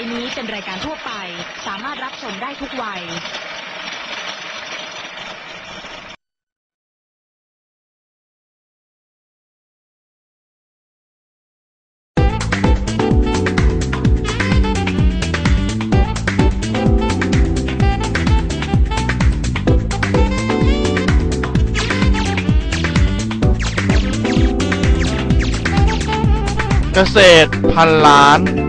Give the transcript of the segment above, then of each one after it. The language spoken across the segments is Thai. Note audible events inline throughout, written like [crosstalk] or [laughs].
ไปนี้เป็นรายการทั่วไป สามารถรับชมได้ทุกวัยเกษตรพันล้าน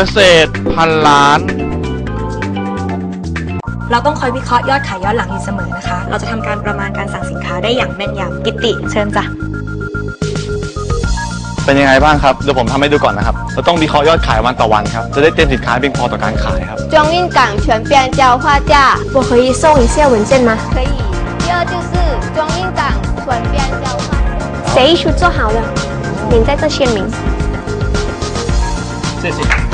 กษตรพันล้าน เราต้องคอยวิเคราะห์ยอดขายย้อนหลังอยู่เสมอนะคะ เราจะทำการประมาณการสั่งสินค้าได้อย่างแม่นยำกิตติ เชิญจ้ะ เป็นยังไงบ้างครับ เดี๋ยวผมทำให้ดูก่อนนะครับ เราต้องวิเคราะห์ยอดขายวันต่อวันครับ จะได้เตรียมสินค้าให้เพียงพอต่อการขายครับ 中运港全变交划价我可以送一下文件吗可以。第二就是中运港全变交划价。谁书做好了您在这签名谢谢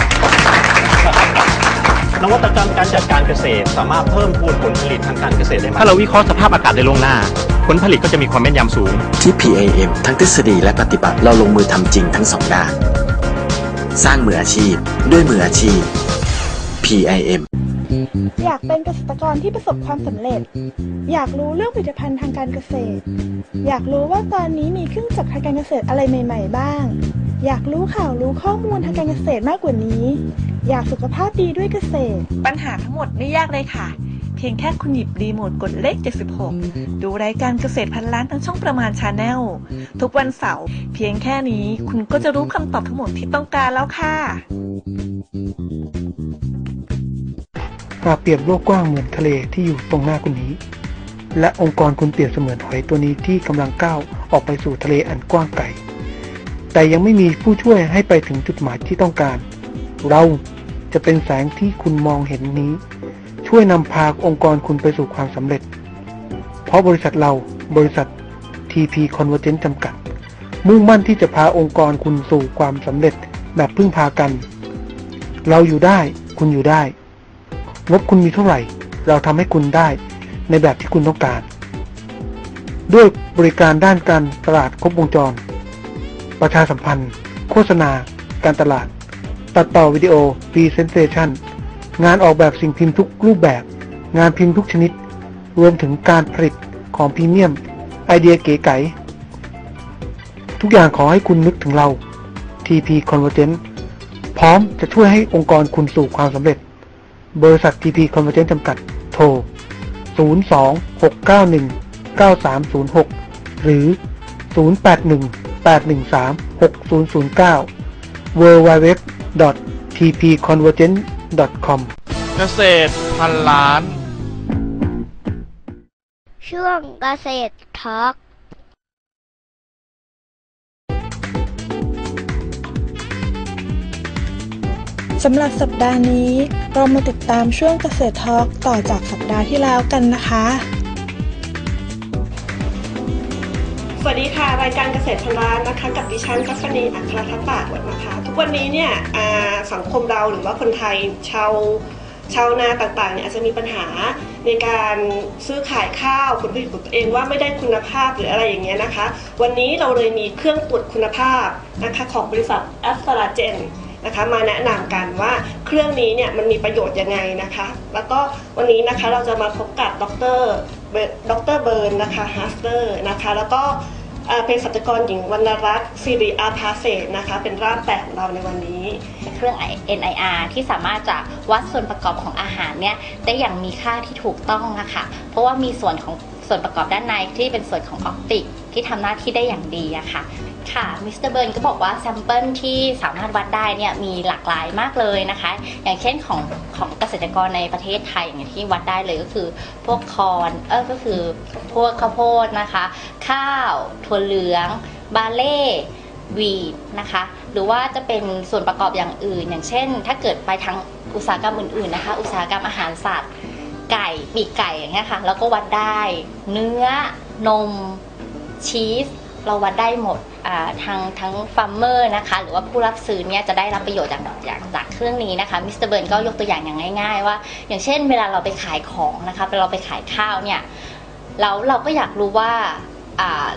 นวัตกรรมการจัดการเกษตร สามารถเพิ่มพูนผลผลิตทางการเกษตรได้มากถ้าเราวิเคราะห์สภาพอากาศได้ล่วงหน้า ผลผลิตก็จะมีความแม่นยำสูง ที่ PAM ทั้งทฤษฎีและปฏิบัติเราลงมือทำจริงทั้งสองด้าน สร้างมืออาชีพ ด้วยมืออาชีพ PIM อยากเป็นเกษตรกรที่ประสบความสำเร็จ อยากรู้เรื่องผลิตภัณฑ์ทางการเกษตร อยากรู้ว่าตอนนี้มีเครื่องจักรทางการเกษตรอะไรใหม่ ๆ บ้าง อยากรู้ข่าวรู้ข้อมูลทางการเกษตรมากกว่านี้ อยากสุขภาพดีด้วยเกษตร ปัญหาทั้งหมดไม่ยากเลยค่ะ เพียงแค่คุณหยิบรีโมทกดเลข 76 ดูรายการเกษตรพันล้านทางช่องประมาณชาแนล ทุกวันเสาร์เพียงแค่นี้คุณก็จะรู้คำตอบทั้งหมดที่ต้องการแล้วค่ะ หากเปรียบโลกกว้างเหมือนทะเลที่อยู่ตรงหน้าคุณนี้ และองค์กรคุณเปรียบเสมือนหอยตัวนี้ที่กำลังก้าวออกไปสู่ทะเลอันกว้างไกลแต่ยังไม่มีผู้ช่วยให้ไปถึงจุดหมายที่ต้องการ เรา จะเป็นแสงที่คุณมองเห็นนี้ ช่วยนำพาองค์กรคุณไปสู่ความสำเร็จ เพราะบริษัทเราบริษัท TP Convergence จำกัด มุ่งมั่นที่จะพาองค์กรคุณสู่ความสำเร็จแบบพึ่งพากัน เราอยู่ได้คุณอยู่ได้ งบคุณมีเท่าไหร่ เราทำให้คุณได้ในแบบที่คุณต้องการ ด้วยบริการด้านการตลาดครบวงจร ประชาสัมพันธ์ โฆษณา การตลาด ตัดต่อวิดีโอ Presentation งานออกแบบสิ่งพิมพ์ทุกรูปแบบ งานพิมพ์ทุกชนิด รวมถึงการผลิตของพรีเมียม ไอเดียเก๋ไก๋ทุกอย่างขอให้คุณนึกถึงเรา TP Convergence พร้อมจะช่วยให้องค์กรคุณสู่ความสำเร็จ บริษัท TP Convergence จำกัด โทร 026919306 หรือ 0818136009 www.tpconvergence.com เกษตรพันล้าน ช่วงเกษตรทอล์กสำหรับสัปดาห์นี้ เรามาติดตามช่วงเกษตรทอล์กต่อจากสัปดาห์ที่แล้วกันนะคะ วัสดีค่ะ รายการเกษตรพันล้านนะคะ กับดิฉันทัศนีอัครทัตปากวดนะคะ ทุกวันนี้เนี่ยสังคมเราหรือว่าคนไทยชาวชาวนาต่างๆเนี่ยอาจจะมีปัญหาในการซื้อขายข้าวผลผลิตของตัวเองว่าไม่ได้คุณภาพหรืออะไรอย่างเงี้ยนะคะ วันนี้เราเลยมีเครื่องตรวจคุณภาพนะคะของบริษัทแอสตราเจนนะคะมาแนะนำกันว่าเครื่องนี้เนี่ยมันมีประโยชน์ยังไงนะคะ แล้วก็วันนี้นะคะเราจะมาพบกับดรเบดรเบิร์นนะคะฮัสเตอร์นะคะ แล้วก็ เภสัชกรหญิงวรรณรัตน์สิริอาภาเศษนะคะ เป็นร่างแปลของเราในวันนี้ เครื่อง NIR ที่สามารถจะวัดส่วนประกอบของอาหารเนี่ยได้อย่างมีค่าที่ถูกต้องนะคะเพราะว่ามีส่วนของส่วนประกอบด้านในที่เป็นส่วนของออปติก ที่ทำหน้าที่ได้อย่างดีอะค่ะ ค่ะมิสเตอร์เบิร์นก็บอกว่าแซมเปิลที่สามารถวัดได้เนี่ยมีหลากหลายมากเลยนะคะ อย่างเช่นของของเกษตรกรในประเทศไทยอย่างที่วัดได้เลยก็คือ พวกคอนเออก็คือพวกข้าวโพดนะคะ ข้าวถั่วเหลือง บาเล่วีดนะคะหรือว่าจะเป็นส่วนประกอบอย่างอื่น อย่างเช่น ถ้าเกิดไปทางอุตสาหกรรมอื่นๆนะคะ อุตสาหกรรมอาหารสัตว์ ไก่ปีกไก่อย่างเงี้ยค่ะเราก็วัดได้ เนื้อนมชีส เราวัดได้หมดทางทั้งฟาร์มเมอร์นะคะหรือว่าผู้รับซื้อเนี่ยจะได้รับประโยชน์จากจากจากเครื่องนี้นะคะมิสเตอร์เบิร์นก็ยกตัวอย่างอย่างง่าย ๆ ว่า อย่างเช่น เวลาเราไปขายของนะคะเราไปขายข้าวเนี่ยแล้วเราก็อยากรู้ว่าอ่า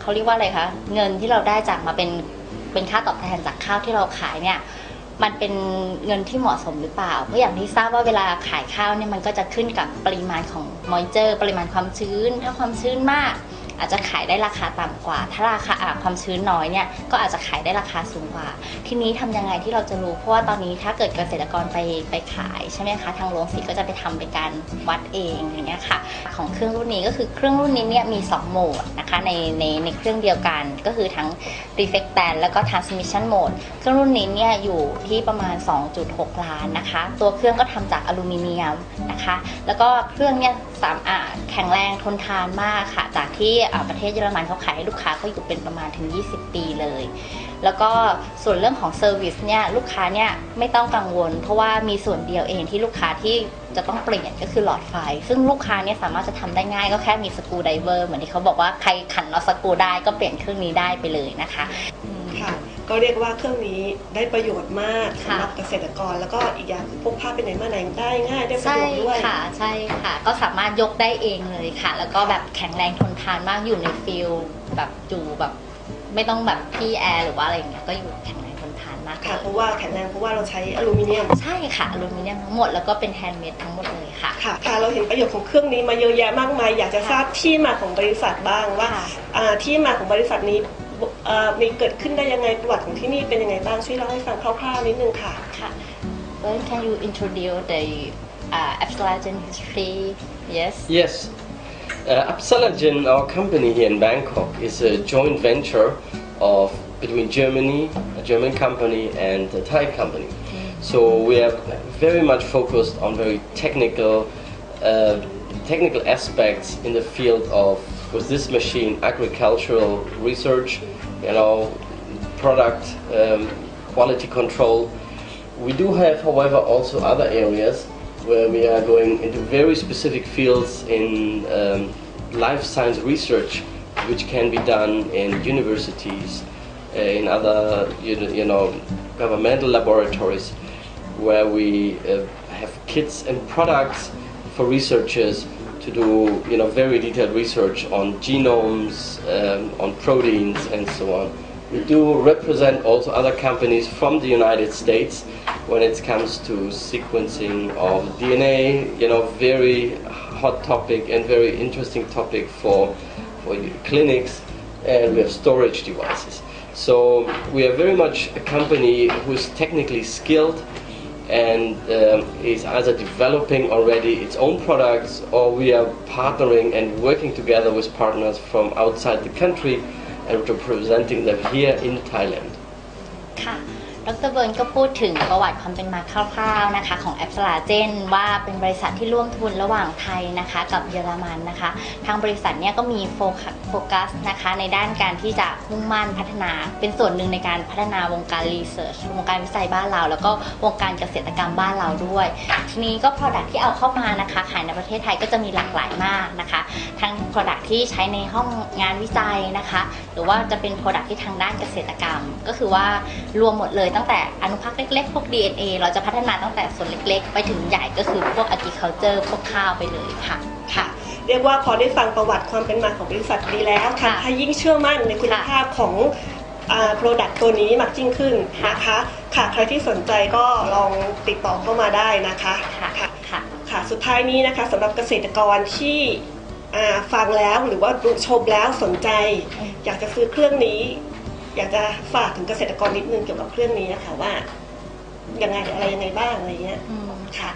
เขาเรียกว่าอะไรคะเงินที่เราได้จากมาเป็นเป็นค่าตอบแทนจากข้าวที่เราขายเนี่ยมันเป็นเงินที่เหมาะสมหรือเปล่า เพราะอย่างที่ทราบว่าเวลาขายข้าวเนี่ยมันก็จะขึ้นกับปริมาณของมอยเจอร์ ปริมาณความชื้น ถ้าความชื้นมาก อาจจะขายได้ราคาต่ำกว่า ถ้าราคาอ่าความชื้นน้อยเนี่ยก็อาจจะขายได้ราคาสูงกว่า ทีนี้ทำยังไงที่เราจะรู้ เพราะว่าตอนนี้ถ้าเกิดเกษตรกรไปไปขายใช่ไหมคะทางโรงสีก็จะไปทำเป็นการวัดเองอย่างเงี้ยค่ะ ของเครื่องรุ่นนี้ก็คือเครื่องรุ่นนี้เนี่ยมี 2 โหมดนะคะในในในเครื่องเดียวกันก็คือทั้ง reflectant แล้วก็ transmission mode เครื่องรุ่นนี้เนี่ยอยู่ที่ประมาณ 2.6 ล้านนะคะ ตัวเครื่องก็ทำจากอลูมิเนียมนะคะ แล้วก็เครื่องเนี่ยสามารถแข็งแรงทนทานมากค่ะจากที่ประเทศเยอรมันเขาขายให้ลูกค้าเขาอยู่เป็นประมาณถึง 20 ปีเลย แล้วก็ส่วนเรื่องของเซอร์วิสเนี่ยลูกค้าเนี่ยไม่ต้องกังวล เพราะว่ามีส่วนเดียวเองที่ลูกค้าที่จะต้องเปลี่ยนก็คือหลอดไฟ ซึ่งลูกค้าเนี่ยสามารถจะทำได้ง่ายก็แค่มีสกรูไดเวอร์เหมือนที่เขาบอกว่าใครขันน็อตสกรูได้ก็เปลี่ยนเครื่องนี้ได้ไปเลยนะคะ ก็เรียกว่าเครื่องนี้ได้ประโยชน์มากค่ะสำหรับเกษตรกร แล้วก็อีกอย่างคือพกพาไปไหนมาไหนได้ง่ายได้สะใช่ดวกด้วยค่ะใช่ค่ะ ก็สามารถยกได้เองเลยค่ะ แล้วก็แบบแข็งแรงทนทานมากอยู่ในฟิลแบบอยู่แบบ ไม่ต้องแบบพี่แอร์หรือว่าอะไรอย่างเงี้ยก็อยู่แข็งแรงทนทานมากค่ะเลยเพราะว่าแข็งแรงเพราะว่าเราใช้อลูมิเนียมใช่ค่ะอลูมิเนียมทั้งหมดแล้วก็เป็นแฮนด์เมดทั้งหมดเลยค่ะค่ะค่ะเราเห็นประโยชน์ของเครื่องนี้มาเยอะแยะมากมาย อยากจะทราบที่มาของบริษัทบ้างว่าค่ะอ่าที่มาของบริษัทนี้เอ่อ มีเกิดขึ้นได้ยังไงประวัติของที่นี่เป็นยังไงบ้างช่วยเล่าให้ฟังคร่าวๆนิดนึงค่ะ ค่ะ Well can you introduce the uh, Absalagen history yes Yes. Uh, Absalagen, our company here in Bangkok, is a joint venture of between Germany, a German company, and a Thai company. So we are very much focused on very technical, uh, technical aspects in the field of with this machine, agricultural research, you know, product um, quality control. We do have, however, also other areas where we are going into very specific fields in um, life science research, which can be done in universities, uh, in other you know, governmental laboratories, where we uh, have kits and products for researchers to do you know very detailed research on genomes, um, on proteins, and so on. We do represent also other companies from the United States when it comes to sequencing of DNA, you know, very hot topic and very interesting topic for, for clinics, and we have storage devices. So we are very much a company who is technically skilled and um, is either developing already its own products or we are partnering and working together with partners from outside the country and representing them here in Thailand. ดรเบิร์นก็พูดถึงประวัติความเป็นมาคร่าวๆนะคะ ของแอปสลาเจนว่าเป็นบริษัทที่ร่วมทุนระหว่างไทยนะคะกับเยอรมันนะคะ ทางบริษัทเนี่ยก็มีโฟกัสโฟกัสนะคะในด้านการที่จะมุ่งมั่นพัฒนา เป็นส่วนหนึ่งในการพัฒนาวงการรีเสิร์ชวงการวิจัยบ้านเรา แล้วก็วงการเกษตรกรรมบ้านเราด้วย ทีนี้ก็ Product ที่เอาเข้ามานะคะขายในประเทศไทยก็จะมีหลากหลายมากนะคะ ทั้ง Product ที่ใช้ในห้องงานวิจัยนะคะ หรือว่าจะเป็น Product ที่ทางด้านเกษตรกรรม ก็คือว่ารวมหมดเลยตั้งแต่อนุภาคเล็ก ๆ พวก DNA เราจะพัฒนาตั้งแต่ส่วนเล็ก ๆ ไปถึงใหญ่ก็คือพวก agriculture พวกข้าวไปเลยค่ะค่ะ เรียกว่าพอได้ฟังประวัติความเป็นมาของบริษัทดีแล้วค่ะถ้ายิ่งเชื่อมั่นในคุณภาพของอ่า product ตัวนี้มากยิ่งขึ้นนะคะค่ะใครที่สนใจก็ลองติดต่อเข้ามาได้นะคะค่ะค่ะค่ะสุดท้ายนี้นะคะสำหรับเกษตรกรที่อ่าฟังแล้วหรือว่าดูชมแล้วสนใจ อยากจะซื้อเครื่องนี้ อยากจะฝากถึงเกษตรกรนิดนึงเกี่ยวกับเครื่องนี้นะคะว่ายังไงอะไรยังไงบ้างอะไรเงี้ยค่ะ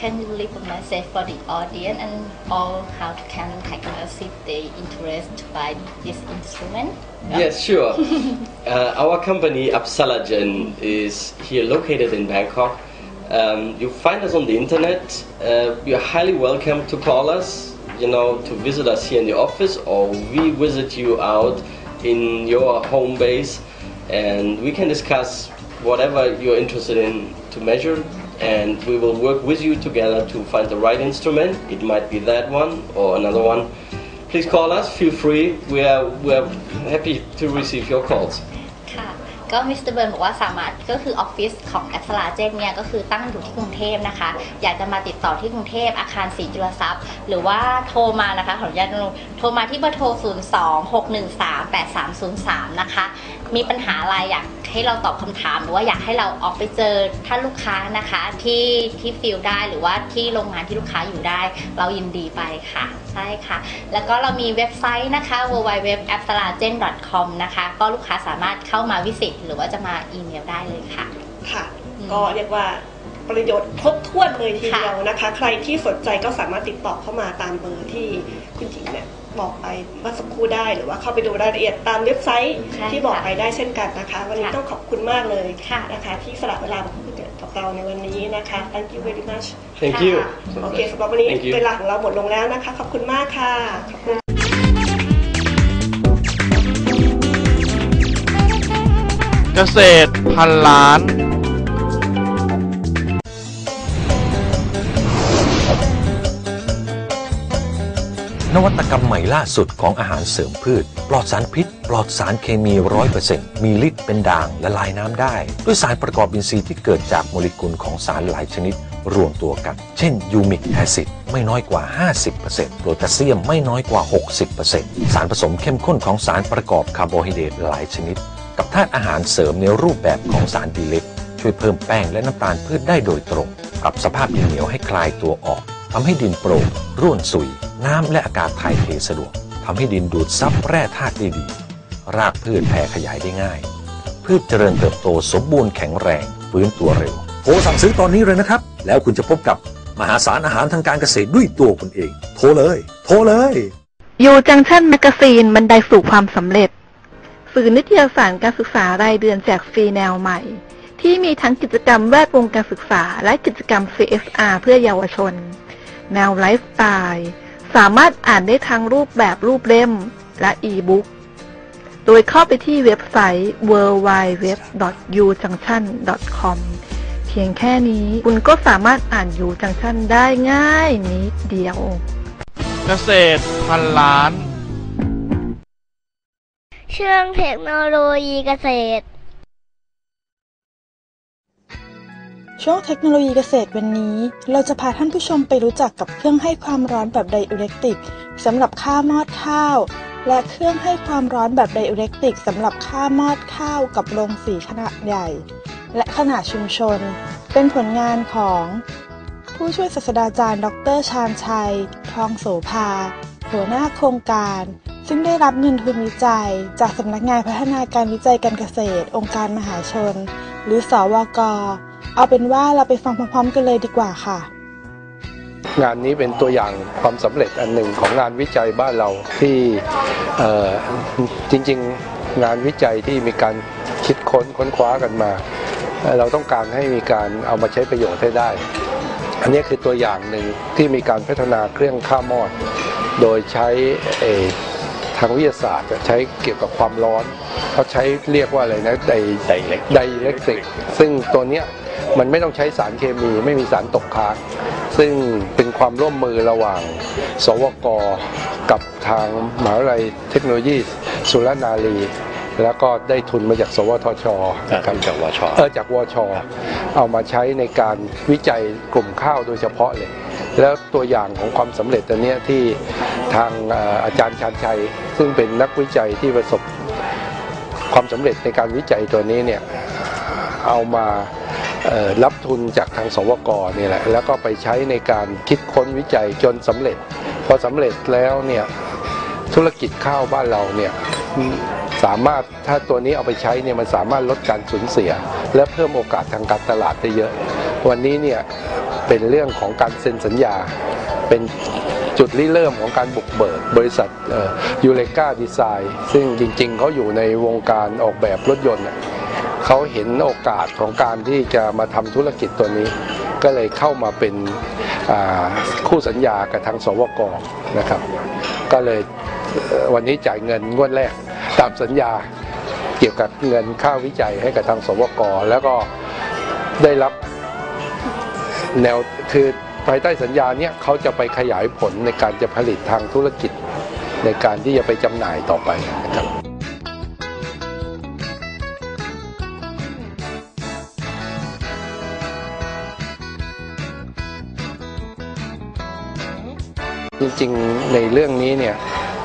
Can you leave a message for the audience and all how can Thai see they interest to buy this instrument? Yes, sure. [laughs] uh, our company Apsalagen is here located in Bangkok. Um, you find us on the internet. Uh, you're highly welcome to call us, you know, to visit us here in the office or we visit you out in your home base and we can discuss whatever you're interested in to measure and we will work with you together to find the right instrument. It might be that one or another one. Please call us, feel free. We are, we are happy to receive your calls. ก็มิสเตอร์เบิร์นบอกว่าสามารถก็คือออฟฟิศของแอปสลาเจนเนี่ยก็คือตั้งอยู่ที่กรุงเทพนะคะ อยากจะมาติดต่อที่กรุงเทพอาคารศรีจุลทรัพย์ หรือว่าโทรมานะคะขออนุญาตโทรมาที่เบอร์โทร 026138303 นะคะ มีปัญหาอะไรอยาก ให้เราตอบคำถาม หรือว่าอยากให้เราออกไปเจอท่านลูกค้านะคะที่ที่ฟิลได้หรือว่าที่โรงงานที่ลูกค้าอยู่ได้ เรายินดีไปค่ะใช่ค่ะ แล้วก็เรามีเว็บไซต์นะคะ www.appsalagen.com นะคะก็ลูกค้าสามารถเข้ามาวิสิตหรือว่าจะมาอีเมลได้เลยค่ะค่ะ ก็เรียกว่าประโยชน์ครบถ้วนเลยทีเดียวนะคะ ใครที่สนใจก็สามารถติดต่อเข้ามาตามเบอร์ที่คุณหญิงเนี่ย บอกไปเมื่อสักครู่ได้หรือว่าเข้าไปดูรายละเอียดตามเว็บไซต์ใช่ที่บอกค่ะไปได้เช่นกันนะคะ วันนี้ค่ะต้องขอบคุณมากเลยนะคะที่สละเวลามาพูดกับเราในวันนี้นะคะ thank you very much Thank you. โอเคสำหรับวันนี้ Thank you. เวลาของเราหมดลงแล้วนะคะ ขอบคุณมากค่ะขอบคุณเกษตรพันล้าน นวัตกรรมใหม่ล่าสุดของอาหารเสริมพืช ปลอดสารพิษ ปลอดสารเคมีร้อยเปอร์เซ็นต์มีฤทธิ์เป็นด่างละลายน้ำได้ ด้วยสารประกอบอินทรีย์ที่เกิดจากโมเลกุลของสารหลายชนิดรวมตัวกัน เช่นยูมิกแอซิดไม่น้อยกว่า 50%โพแทสเซียมไม่น้อยกว่า 60%สารผสมเข้มข้นของสารประกอบคาร์โบไฮเดรตหลายชนิด กับธาตุอาหารเสริมในรูปแบบของสารดีเล็กช่วยเพิ่มแป้งและน้ำตาลพืชได้โดยตรง ปรับสภาพดินเหนียวให้คลายตัวออก ทำให้ดินโปร่งร่วนสุย น้ำและอากาศถ่ายเทสะดวกทำให้ดินดูดซับแร่ธาตุได้ดี รากพืชแผ่ขยายได้ง่าย พืชเจริญเติบโตสมบูรณ์แข็งแรงฟื้นตัวเร็วโทรสั่งซื้อตอนนี้เลยนะครับ แล้วคุณจะพบกับมหาศาลอาหารทางการเกษตรด้วยตัวคุณเอง โทรเลย โทรเลยยูจังชั่นแมกซีนบันไดสู่ความสำเร็จ สื่อนิตยสารการศึกษารายเดือนแจกฟรีแนวใหม่ ที่มีทั้งกิจกรรมแวดวงการศึกษา และกิจกรรม CSR เพื่อเยาวชน แนวไลฟ์สไตล์สามารถอ่านได้ทั้งรูปแบบรูปเล่มและอีบุ๊กโดยเข้าไปที่เว็บไซต์ www.ujunction.com เพียงแค่นี้คุณก็สามารถอ่านยูจังชั่นได้ง่ายนิดเดียว เกษตรพันล้าน เชื่องเทคโนโลยีเกษตร ช่วงเทคโนโลยีเกษตรวันนี้ เราจะพาท่านผู้ชมไปรู้จักกับเครื่องให้ความร้อนแบบไดอิเล็กตริกสำหรับค่ามอดข้าว และเครื่องให้ความร้อนแบบไดอิเล็กตริกสำหรับค่ามอดข้าวกับโรงสีขนาดใหญ่ และขนาดชุมชน เป็นผลงานของ ผู้ช่วยศาสตราจารย์ ดรชาญชัย ทองโสภา หัวหน้าโครงการ ซึ่งได้รับเงินทุนวิจัย จากสำนักงานพัฒนาการวิจัยการเกษตร องค์การมหาชน หรือสวก เอาเป็นว่าเราไปฟังพร้อมๆกันเลยดีกว่าค่ะ งานนี้เป็นตัวอย่างความสำเร็จอันหนึ่งของงานวิจัยบ้านเราที่จริงๆงานวิจัยที่มีการคิดค้นค้นคว้ากันมา เราต้องการให้มีการเอามาใช้ประโยชน์ให้ได้ อันนี้คือตัวอย่างหนึ่งที่มีการพัฒนาเครื่องฆ่ามอด โดยใช้ทางวิทยาศาสตร์ใช้เกี่ยวกับความร้อนเขาใช้เรียกว่าอะไรนะไดไดเล็กตริกซึ่งตัวเนี้ย มันไม่ต้องใช้สารเคมีไม่มีสารตกค้างซึ่งเป็นความร่วมมือระหว่าง สวกกับทางมหาวิทยาลัยเทคโนโลยี สุรนารี แล้วก็ได้ทุนมาจาก สวทชนะครับจากวชเออจากวช เอามาใช้ในการวิจัยกลุ่มข้าวโดยเฉพาะเลย แล้วตัวอย่างของความสำเร็จตัวเนี้ยที่ทางเอ่ออาจารย์ชาญชัย ซึ่งเป็นนักวิจัยที่ประสบความสำเร็จในการวิจัยตัวนี้เนี่ยเอามาเอ่อ รับทุนจากทางสวกนี่แหละแล้วก็ไปใช้ในการคิดค้นวิจัยจนสำเร็จผอสำเร็จแล้วเนี่ยธุรกิจข้าวบ้านเราเนี่ยสามารถถ้าตัวนี้เอาไปใช้เนี่ยมันสามารถลดการสูญเสีย และเพิ่มโอกาสทางการตลาดได้เยอะ วันนี้เนี่ยเป็นเรื่องของการเซ็นสัญญาเป็นจุดริเริ่มของการบุกเบิกบริษัทยูเลกาดีไซน์ซึ่งจริงๆเขาอยู่ในวงการออกแบบรถยนต์ เขาเห็นโอกาสของการที่จะมาทำธุรกิจตัวนี้ ก็เลยเข้ามาเป็นคู่สัญญากับทางสวกนะครับ ก็เลยวันนี้จ่ายเงินงวดแรกตามสัญญาเกี่ยวกับเงินค่าวิจัยให้กับทางสวกแล้วก็ได้รับแนวคือภายใต้สัญญาเนี้ยเขาจะไปขยายผลในการจะผลิตทางธุรกิจ ในการที่จะไปจำหน่ายต่อไปนะครับ จริงๆในเรื่องนี้เนี่ย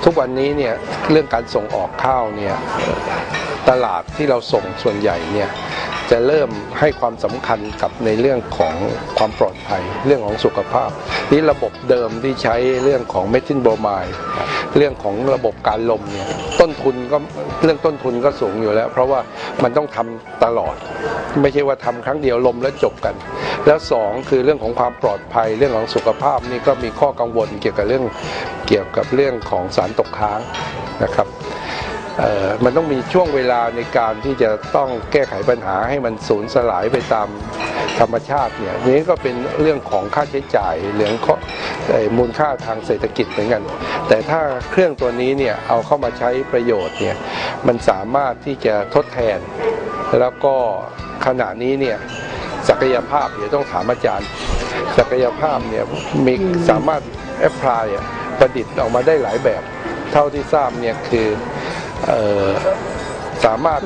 ทุกวันนี้เนี่ยเรื่องการส่งออกข้าวเนี่ยตลาดที่เราส่งส่วนใหญ่เนี่ยจะเริ่มให้ความสำคัญกับในเรื่องของความปลอดภัย เรื่องของสุขภาพ นี่ระบบเดิมที่ใช้เรื่องของเมทิลโบรไมด์เรื่องของระบบการลมเนี่ยต ทุนก็เรื่องต้นทุนก็สูงอยู่แล้ว เพราะว่ามันต้องทำตลอด ไม่ใช่ว่าทำครั้งเดียวลมแล้วจบกัน แล้วสองคือเรื่องของความปลอดภัยเรื่องของสุขภาพนี่ก็มีข้อกังวลเกี่ยวกับเรื่องเกี่ยวกับเรื่องของสารตกค้างนะครับ มันต้องมีช่วงเวลาในการที่จะต้องแก้ไขปัญหาให้มันสูญสลายไปตามธรรมชาติเนี่ยนี้ก็เป็นเรื่องของค่าใช้จ่ายเรื่องมูลค่าทางเศรษฐกิจเหมือนกัน แต่ถ้าเครื่องตัวนี้เนี่ยเอาเข้ามาใช้ประโยชน์เนี่ยมันสามารถที่จะทดแทน แล้วก็ขณะนี้เนี่ยศักยภาพเดี๋ยวต้องถามอาจารย์ ศักยภาพเนี่ยมีสามารถแอพพลายประดิษฐ์ออกมาได้หลายแบบ เท่าที่ทราบเนี่ยคือ สามารถ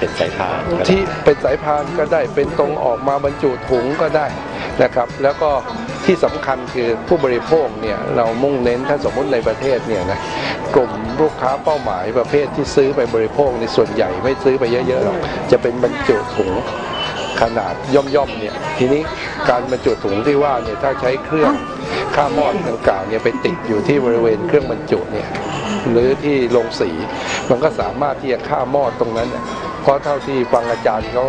เป็นสายพานที่เป็นสายพานก็ได้เป็นตรงออกมาบรรจุถุงก็ได้นะครับ แล้วก็ที่สำคัญคือผู้บริโภคเนี่ยเรามุ่งเน้นถ้าสมมุติในประเทศเนี่ยนะกลุ่มลูกค้าเป้าหมายประเภทที่ซื้อไปบริโภคในส่วนใหญ่ไม่ซื้อไปเยอะๆหรอกจะเป็นบรรจุถุงขนาดย่อมๆเนี่ยทีนี้การบรรจุถุงที่ว่าเนี่ยถ้าใช้เครื่องค่ามอดดังกล่าวเนี่ยไปติดอยู่ที่บริเวณเครื่องบรรจุเนี่ย หรือที่โรงสี มันก็สามารถที่จะฆ่ามอดตรงนั้นน่ะเพราะเท่าที่ฟังอาจารย์เขา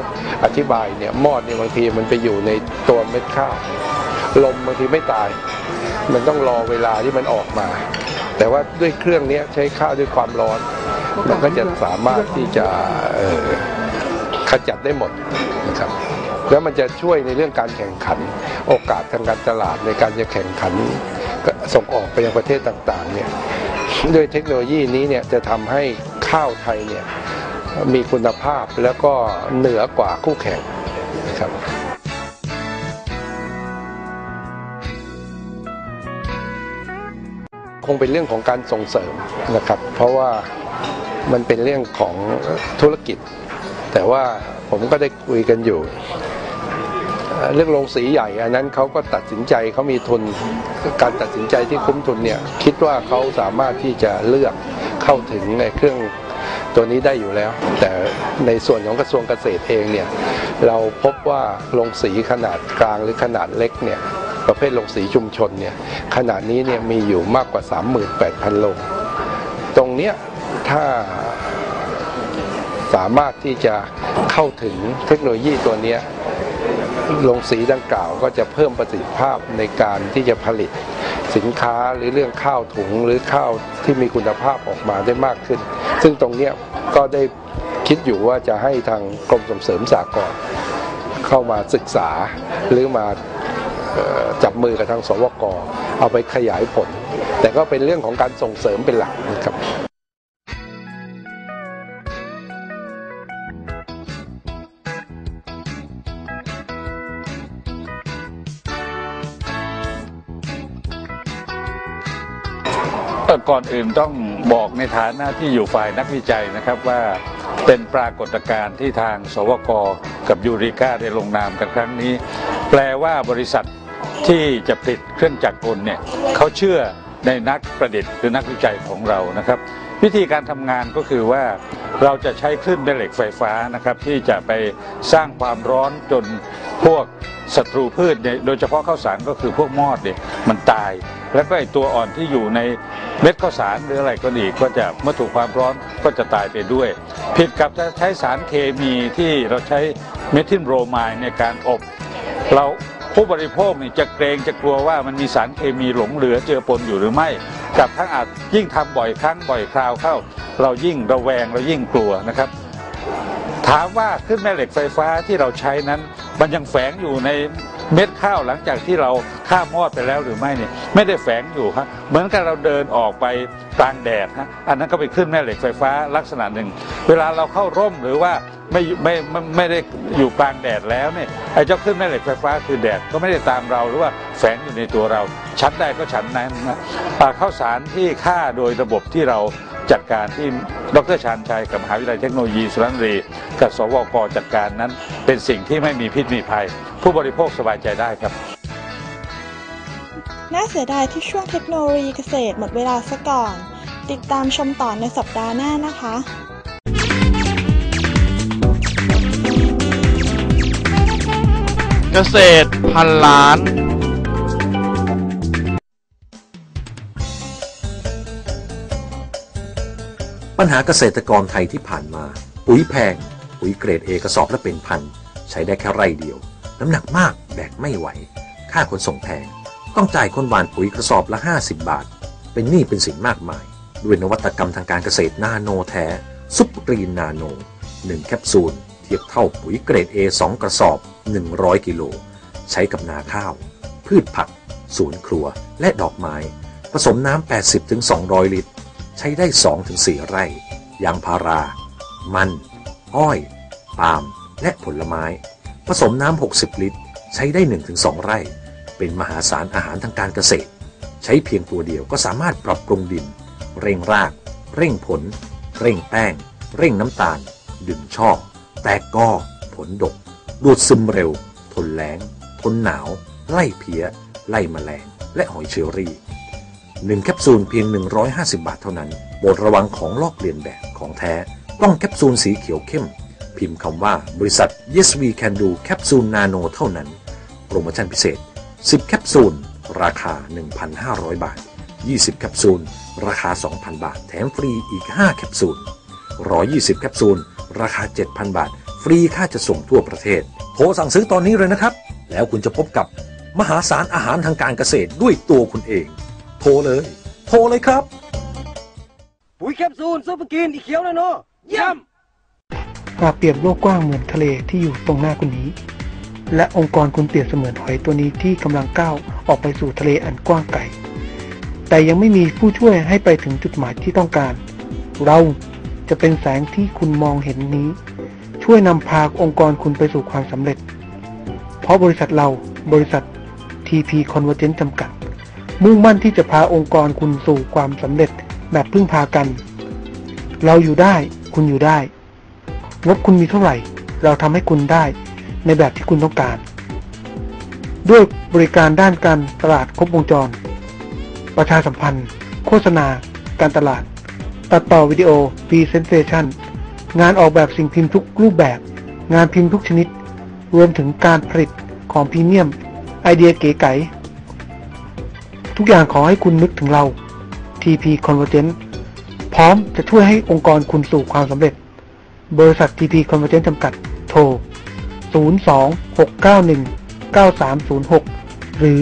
อธิบายเนี่ยมอดเนี่ยบางทีมันไปอยู่ในตัวเม็ดข้าวลมบางทีไม่ตาย มันต้องรอเวลาที่มันออกมา แต่ว่าด้วยเครื่องนี้ใช้ข้าวด้วยความร้อน มันก็จะสามารถที่จะขจัดได้หมดนะครับแล้วมันจะช่วยในเรื่องการแข่งขัน โอกาสทางการตลาดในการจะแข่งขันส่งออกไปยังประเทศต่างๆเนี่ย ด้วยเทคโนโลยีนี้เนี่ยจะทำให้ข้าวไทยเนี่ยมีคุณภาพแล้วก็เหนือกว่าคู่แข่งนะครับคงเป็นเรื่องของการส่งเสริมนะครับ เพราะว่ามันเป็นเรื่องของธุรกิจ แต่ว่าผมก็ได้คุยกันอยู่ เรื่องโรงสีใหญ่ อันนั้นเขาก็ตัดสินใจเขามีทุนการตัดสินใจที่คุ้มทุนเนี่ยคิดว่าเขาสามารถที่จะเลือกเข้าถึงในเครื่องตัวนี้ได้อยู่แล้ว แต่ในส่วนของกระทรวงเกษตรเองเนี่ยเราพบว่าโรงสีขนาดกลางหรือขนาดเล็กเนี่ยประเภทโรงสีชุมชนเนี่ยขนาดนี้เนี่ยมีอยู่มากกว่า 38,000โรงตรงเนี้ยถ้าสามารถที่จะเข้าถึงเทคโนโลยีตัวเนี้ ยโรงสีดังกล่าวก็จะเพิ่มประสิทธิภาพในการที่จะผลิตสินค้าหรือเรื่องข้าวถุงหรือข้าวที่มีคุณภาพออกมาได้มากขึ้น ซึ่งตรงนี้ก็ได้คิดอยู่ว่าจะให้ทางกรมส่งเสริมสากลเข้ามาศึกษาหรือมาจับมือกับทางสวกเอาไปขยายผล แต่ก็เป็นเรื่องของการส่งเสริมเป็นหลักนะครับ ก่อนอื่นต้องบอกในฐานะที่อยู่ฝ่ายนักวิจัยนะครับว่าเป็นปรากฏการณ์ที่ทางสวกกับยูริก้าได้ลงนามกันครั้งนี้ แปลว่าบริษัทที่จะผลิตเครื่องจักรกลเนี่ยเขาเชื่อในนักประดิษฐ์หรือนักวิจัยของเรานะครับ วิธีการทำงานก็คือว่าเราจะใช้คลื่นแม่เหล็กไฟฟ้านะครับ ที่จะไปสร้างความร้อนจนพวกศัตรูพืชเนี่ยโดยเฉพาะข้าวสารก็คือพวกมอดเนี่ยมันตาย แล้วก็ไอตัวอ่อนที่อยู่ในเม็ดข้าวสารหรืออะไรก็ดีก็จะเมื่อถูกความร้อนก็จะตายไปด้วย ผิดกับถ้าใช้สารเคมีที่เราใช้เมทิลโบรไมด์ในการอบ เราผู้บริโภคนี่จะเกรงจะกลัวว่ามันมีสารเคมีหลงเหลือเจือปนอยู่หรือไม่กับทั้งอาจยิ่งทำบ่อยครั้งบ่อยคราวเข้า เรายิ่งระแวงเรายิ่งกลัวนะครับ ถามว่าขึ้นแม่เหล็กไฟฟ้าที่เราใช้นั้น มันยังแฝงอยู่ใน เม็ดข้าวหลังจากที่เราข้ามมอดไปแล้วหรือไม่เนี่ยไม่ได้แฝงอยู่ฮะเหมือนกับเราเดินออกไปกลางแดดฮะอันนั้นก็เป็นขึ้นแม่เหล็กไฟฟ้าลักษณะหนึ่ง เวลาเราเข้าร่มหรือว่าไม่ไม่ไม่ไม่ได้อยู่กลางแดดแล้วเนี่ยไอ้เจ้าขึ้นแม่เหล็กไฟฟ้าคือแดดก็ไม่ได้ตามเราหรือว่าแฝงอยู่ในตัวเรา ชั้นใดก็ชั้นนั้นนะอ่าข้าวสารที่ฆ่าโดยระบบที่เรา จัดการที่ดรชานชัยกับมหาวิทยาลัยเทคโนโลยีสุรนารีกับสวกจัดการนั้น เป็นสิ่งที่ไม่มีพิษมีภัย ผู้บริโภคสบายใจได้ครับน่าเสียดายที่ช่วงเทคโนโลยีเกษตรหมดเวลาซะก่อน ติดตามชมต่อในสัปดาห์หน้านะคะเกษตรพันล้าน ปัญหาเกษตรกรไทยที่ผ่านมา ปุ๋ยแพง ปุ๋ยเกรดเอกระสอบละเป็นพัน ใช้ได้แค่ไร่เดียว น้ำหนักมากแบกไม่ไหว ค่าขนส่งแพง ต้องจ่ายคนหวานปุ๋ยกระสอบละ 50 บาท เป็นหนี้เป็นสินมากมาย ด้วยนวัตกรรมทางการเกษตรนาโนแท้ ซุปกรีนนาโน 1 แคปซูล เทียบเท่าปุ๋ยเกรด A 2 กระสอบ 100 กิโล ใช้กับนาข้าว พืชผัก สวนครัว และดอกไม้ ผสมน้ำ 80-200 ลิตร ใช้ได้ 2-4 ไร่ ยางพารา มัน อ้อย ปาล์ม และผลไม้ ผสมน้ำ 60 ลิตร ใช้ได้ 1-2 ไร่ เป็นมหาศาลอาหารทางการเกษตร ใช้เพียงตัวเดียวก็สามารถปรับปรุงดิน เร่งราก เร่งผล เร่งแป้ง เร่งน้ำตาล ดึงช่อ แตกกอ ผลดก ดูดซึมเร็ว ทนแล้ง ทนหนาว ไล่เพี้ย ไล่แมลง และหอยเชอรี่ หนึ่งแคปซูลเพียง 150 บาทเท่านั้นโปรดระวังของลอกเลียนแบบของแท้ ต้องแคปซูลสีเขียวเข้ม พิมพ์คำว่าบริษัท Yes We Can Do แคปซูลนาโนเท่านั้น โปรโมชั่นพิเศษ 10 แคปซูล ราคา 1,500 บาท 20 แคปซูล ราคา 2,000 บาท แถมฟรีอีก 5 แคปซูล 120 แคปซูล ราคา 7,000 บาท ฟรีค่าจะส่งทั่วประเทศโทรสั่งซื้อตอนนี้เลยนะครับ แล้วคุณจะพบกับมหาศาลอาหารทางการเกษตรด้วยตัวคุณเอง โทรเลย โทรเลยครับ ปุ๋ยแคปซูลซุปเปอร์กินอีเขียวนาโนเยี่ยมปราบเปรียบโลกกว้างเหมือนทะเลที่อยู่ตรงหน้าคุณนี้ และองค์กรคุณเปรียบเสมือนหอยตัวนี้ที่กำลังก้าวออกไปสู่ทะเลอันกว้างไกลแต่ยังไม่มีผู้ช่วยให้ไปถึงจุดหมายที่ต้องการ เราจะเป็นแสงที่คุณมองเห็นนี้ ช่วยนำพาองค์กรคุณไปสู่ความสำเร็จ เพราะบริษัทเราบริษัท TP Convergent จำกัด มุ่งมั่นที่จะพาองค์กรคุณสู่ความสำเร็จแบบพึ่งพากัน เราอยู่ได้ คุณอยู่ได้ งบคุณมีเท่าไหร่ เราทำให้คุณได้ในแบบที่คุณต้องการ ด้วยบริการด้านการตลาดครบวงจร ประชาสัมพันธ์ โฆษณา การตลาด ตัดต่อวิดีโอ Presentation งานออกแบบสิ่งพิมพ์ทุกรูปแบบ งานพิมพ์ทุกชนิด รวมถึงการผลิตของพรีเมียม ไอเดียเก๋ไก๋ ทุกอย่างขอให้คุณนึกถึงเรา TP Convergent พร้อมจะช่วยให้องค์กรคุณสู่ความสำเร็จ บริษัท TP Convergent จำกัด โทร 026919306 หรือ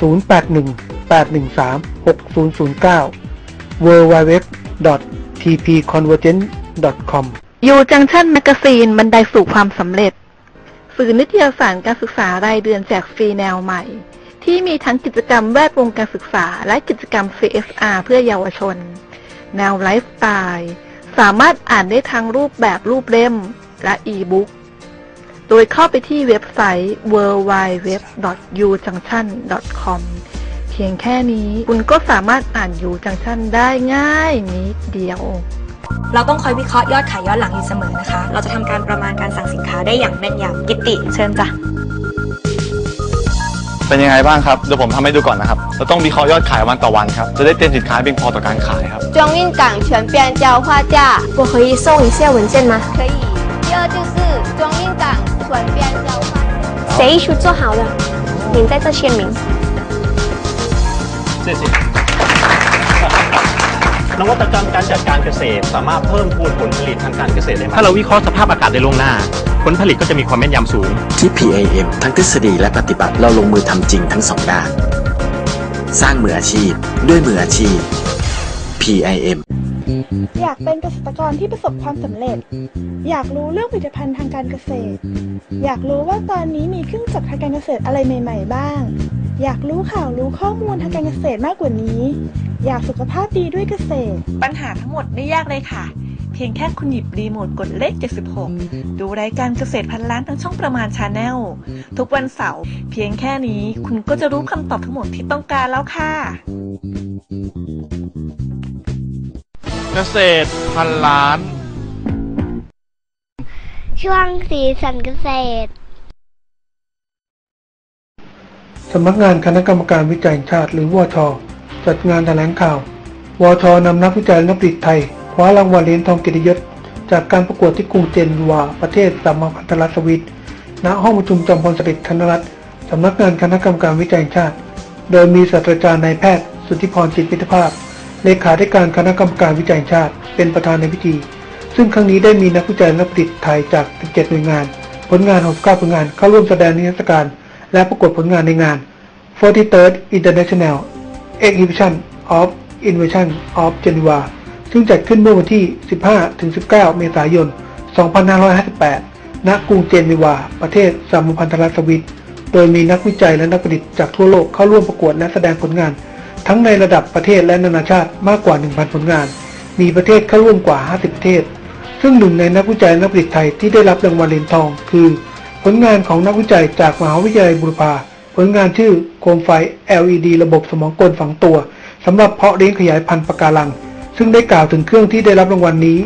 0818136009 www.tpconvergent.com ยูจังชั่นแมกกาซีนบันไดสู่ความสำเร็จ สื่อนิตยสารการศึกษารายเดือนแจกฟรีแนวใหม่ ที่มีทั้งกิจกรรมแวดวงการศึกษา และกิจกรรม CSR เพื่อเยาวชน แนวไลฟ์สไตล์สามารถอ่านได้ทั้งรูปแบบรูปเล่มและอีบุ๊กโดยเข้าไปที่เว็บไซต์ www.ujunction.com เพียงแค่นี้คุณก็สามารถอ่านยูจังชั่นได้ง่ายนิดเดียว เราต้องคอยวิเคราะห์ยอดขายย้อนหลังอยู่เสมอนะคะ เราจะทำการประมาณการสั่งสินค้าได้อย่างแม่นยำกิตติเชิญจ้ะ เป็นยังไงบ้างครับ เดี๋ยวผมทำให้ดูก่อนนะครับ เราต้องวิเคราะห์ยอดขายวันต่อวันครับ จะได้เตรียมสินค้าให้เพียงพอต่อการขายครับ 中运港全编交划价，我可以送一下文件吗？可以。第二就是中运港全编交划价。协议书做好了，您在这签名。这 นวัตกรรมการจัดการเกษตร สามารถเพิ่มพูนผลผลิตทางการเกษตรได้มากถ้าเราวิเคราะห์สภาพอากาศได้ล่วงหน้า ผลผลิตก็จะมีความแม่นยำสูง ที่ PAM ทั้งทฤษฎีและปฏิบัติเราลงมือทำจริงทั้งสองด้าน สร้างมืออาชีพ ด้วยมืออาชีพ PIM อยากเป็นเกษตรกรที่ประสบความสำเร็จ อยากรู้เรื่องผลิตภัณฑ์ทางการเกษตร อยากรู้ว่าตอนนี้มีเครื่องจักรทางการเกษตรอะไรใหม่ ๆ บ้าง อยากรู้ข่าวรู้ข้อมูลทางการเกษตรมากกว่านี้ อยากสุขภาพดีด้วยเกษตร ปัญหาทั้งหมดไม่ยากเลยค่ะเพียงแค่คุณหยิบรีโมทกดเลข 76 ดูรายการเกษตรพันล้านทั้งช่องประมาณชาแนลทุกวันเสาร์เพียงแค่นี้คุณก็จะรู้คำตอบทั้งหมดที่ต้องการแล้วค่ะ เกษตรพันล้าน ช่วงสีสันเกษตรสำนักงานคณะกรรมการวิจัยแห่งชาติหรือวชจัดงานแถลงข่าววชนำนักวิจัยและนักผลิตไทยค ว้ารางวัลเหรียญทองกียรติยศ จากการประกวดที่กรุงเจนวา ประเทศสามพันธรัฐสวิตณห้องประชุมจอมพลสฤษดิ์ธนรัตน์สำนักงานคณะกรรมการวิจัยชาติ โดยมีศาสตราจารย์นายแพทย์ สุทธิพรจิตพิทภาพ เลขาธิการคณะกรรมการวิจัยชาติ เป็นประธานในพิธี ซึ่งครั้งนี้ได้มีนักวิจัยและนักผลิตไทยจาก 17 หน่วยงาน ผลงาน 69 ผลงานเข้าร่วมแสดงนิทรรศการ และประกวดผลงานในงาน 43rd International Exhibition of Innovation of Geneva ซึ่งจัดขึ้นเมื่อวันที่ 15-19 เมษายน 2558 ณ กรุงเจนีวา ประเทศสามพันธรัฐสวิต โดยมีนักวิจัยและนักประดิษฐ์จากทั่วโลกเข้าร่วมประกวดและแสดงผลงาน ทั้งในระดับประเทศและนานาชาติมากกว่า 1,000 ผลงาน มีประเทศเข้าร่วมกว่า 50 ประเทศ ซึ่งหนึ่งในนักวิจัยนักประดิษฐ์ไทยที่ได้รับรางวัลเหรียญทอง คือ ผลงานของนักวิจัยจากมหาวิทยาลัยบุรพาผลงานชื่อโคมไฟ LED ระบบสมองกลฝังตัวสำหรับเพาะเลี้ยงขยายพันธุ์ปะการัง ซึ่งได้กล่าวถึงเครื่องที่ได้รับรางวัลนี้